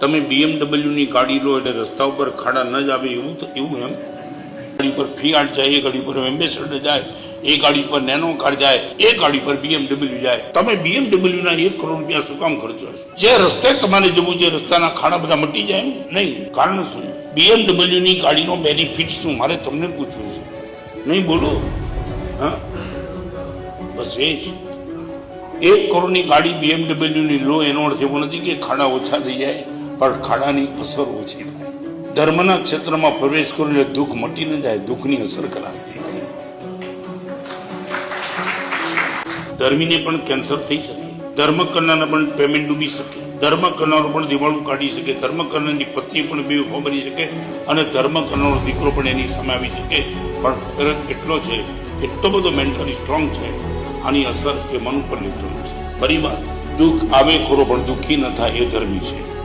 તમે બીએમડબલ્યુની ગાડી લો એટલે રસ્તા ઉપર ખાડા ન જ આવે એવું તો એવું એમ. ગાડી પર ફિયાટ જાય, એ ગાડી પર એમ્બેસેડર જાય, એ ગાડી પર નેનો કાર જાય, એ ગાડી પર બીએમડબલ્યુ જાય. તમે બીએમડબલ્યુ ના એક કરોડ રૂપિયા શું કામ ખર્ચો જે રસ્તે તમારે જવું છે, રસ્તાના ખાડા બધા મટી જાય? નહીં. કારણ શું? બીએમડબલ્યુ ની ગાડીનો બેનિફિટ શું? મારે તમને પૂછવું છે. નહીં બોલો. હા? બસ એ જ. એક કરોડની ગાડી બીએમડબલ્યુની લો, એનો અર્થ એવો નથી કે ખાડા ઓછા થઈ જાય. પણ ખાડાની અસર ઓછી થાય. ધર્મના ક્ષેત્રમાં પ્રવેશ કરો એટલે દુઃખ મટી ન જાય, દુઃખની અસર ખરાબ ધર્મીને પણ કેન્સર થઈ શકે. ધર્મ કરનારને પણ પેમેન્ટ ડૂબી શકે. ધર્મ કરનારો પણ દિવાળું કાઢી શકે. ધર્મ કરનારની પત્ની પણ બેવફા બની શકે અને ધર્મ કરનારો દીકરો પણ એની સામે આવી શકે. પણ ફરક એટલો છે, એટલો બધો મેન્ટલી સ્ટ્રોંગ છે, આની અસર એ મન ઉપર લીધું છે. પરિવાર, દુઃખ આવે ખરો પણ દુઃખી ન થાય એ ધર્મી છે.